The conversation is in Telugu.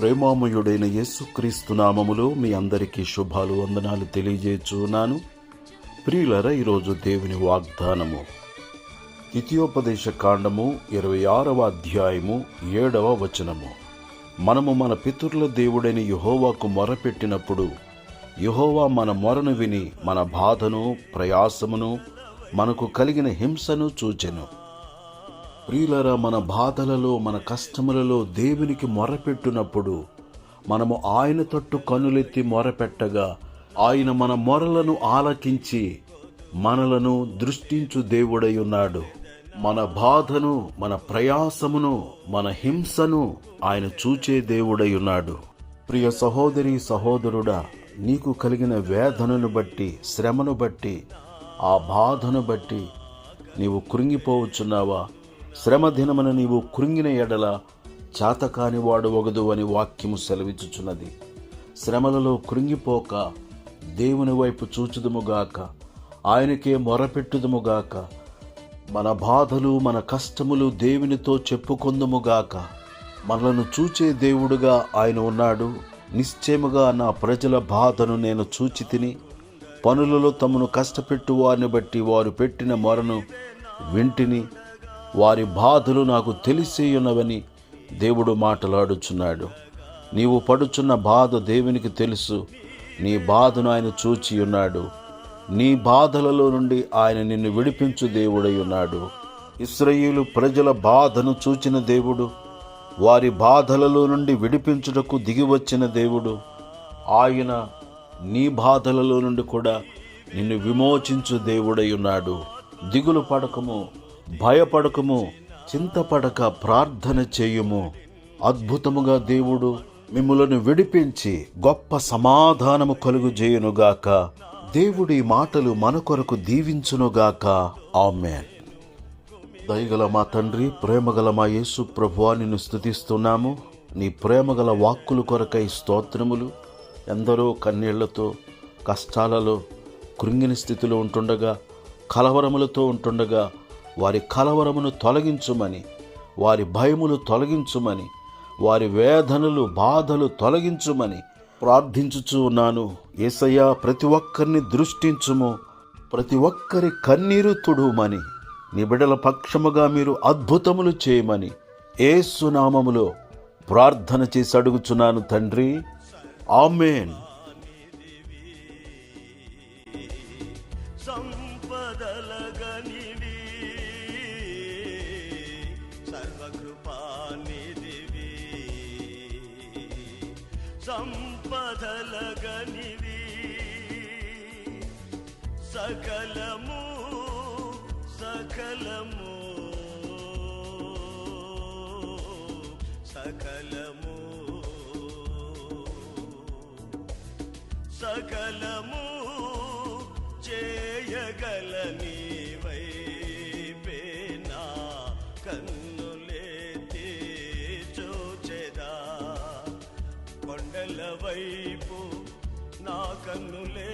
ప్రేమామయుడైన యేసుక్రీస్తు నామములో మీ అందరికీ శుభాలు వందనాలు తెలియజేస్తున్నాను ప్రియులర ఈరోజు దేవుని వాగ్దానము. ద్వితీయోపదేశ కాండము ఇరవై ఆరవ అధ్యాయము ఏడవ వచనము. మనము మన పితరుల దేవుడైన యహోవాకు మొరపెట్టినప్పుడు యహోవా మన మొరను విని మన బాధను ప్రయాసమును మనకు కలిగిన హింసను చూచెను. ప్రియులరా మన బాధలలో మన కష్టములలో దేవునికి మొరపెట్టినప్పుడు మనము ఆయన తట్టు కనులెత్తి మొరపెట్టగా ఆయన మన మొరలను ఆలకించి మనలను దృష్టించు దేవుడై ఉన్నాడు. మన బాధను మన ప్రయాసమును మన హింసను ఆయన చూచే దేవుడై ఉన్నాడు. ప్రియ సహోదరి సహోదరుడా నీకు కలిగిన వేదనను బట్టి శ్రమను బట్టి ఆ బాధను బట్టి నీవు కృంగిపోవచ్చున్నావా? శ్రమదినమున నీవు కృంగిన ఎడల చాతకాని వాడు ఒగదు అని వాక్యము సెలవిచ్చుచున్నది. శ్రమలలో కృంగిపోక దేవుని వైపు చూచుదుముగాక ఆయనకే మొరపెట్టుదుముగాక మన బాధలు మన కష్టములు దేవునితో చెప్పుకొందుముగాక మనలను చూచే దేవుడుగా ఆయన ఉన్నాడు. నిశ్చయముగా నా ప్రజల బాధను నేను చూచి తిని పనులలో తమను కష్టపెట్టు వారిని బట్టి వారు పెట్టిన మొరను వింటిని వారి బాధలు నాకు తెలిసేయున్నవని దేవుడు మాట్లాడుచున్నాడు. నీవు పడుచున్న బాధ దేవునికి తెలుసు. నీ బాధను ఆయన చూచి ఉన్నాడు నీ బాధలలో నుండి ఆయన నిన్ను విడిపించు దేవుడై ఉన్నాడు ఇస్రయేలు ప్రజల బాధను చూచిన దేవుడు వారి బాధలలో నుండి విడిపించుటకు దిగివచ్చిన దేవుడు ఆయన నీ బాధలలో నుండి కూడా నిన్ను విమోచించు దేవుడై ఉన్నాడు దిగులు పడకము భయపడకము చింతపడక ప్రార్థన చేయుము. అద్భుతముగా దేవుడు మిమ్మలను విడిపించి గొప్ప సమాధానము కలుగు చేయునుగాక దేవుడి మాటలు మన కొరకు దీవించునుగాక. ఆమెన్. దయగల మా తండ్రి ప్రేమగల మా యేసు ప్రభువా నిన్ను స్థుతిస్తున్నాము నీ ప్రేమగల వాక్కులు కొరకై స్తోత్రములు. ఎందరో కన్నీళ్ళతో కష్టాలలో కృంగిన స్థితిలో ఉంటుండగా కలవరములతో ఉంటుండగా వారి కలవరమును తొలగించుమని వారి భయములు తొలగించుమని వారి వేదనలు బాధలు తొలగించుమని ప్రార్థించుచు ఉన్నాను. ఏసయ్యా ప్రతి ఒక్కరిని దృష్టించుము ప్రతి ఒక్కరి కన్నీరు తుడుమని నీ బిడల పక్షముగా మీరు అద్భుతములు చేయమని ఏసునామములో ప్రార్థన చేసి అడుగుచున్నాను తండ్రి. ఆమెన్. సంపదలగనివి. సకలము సకలము సకలము సకలము చేయగలని వైపు నా కన్నులే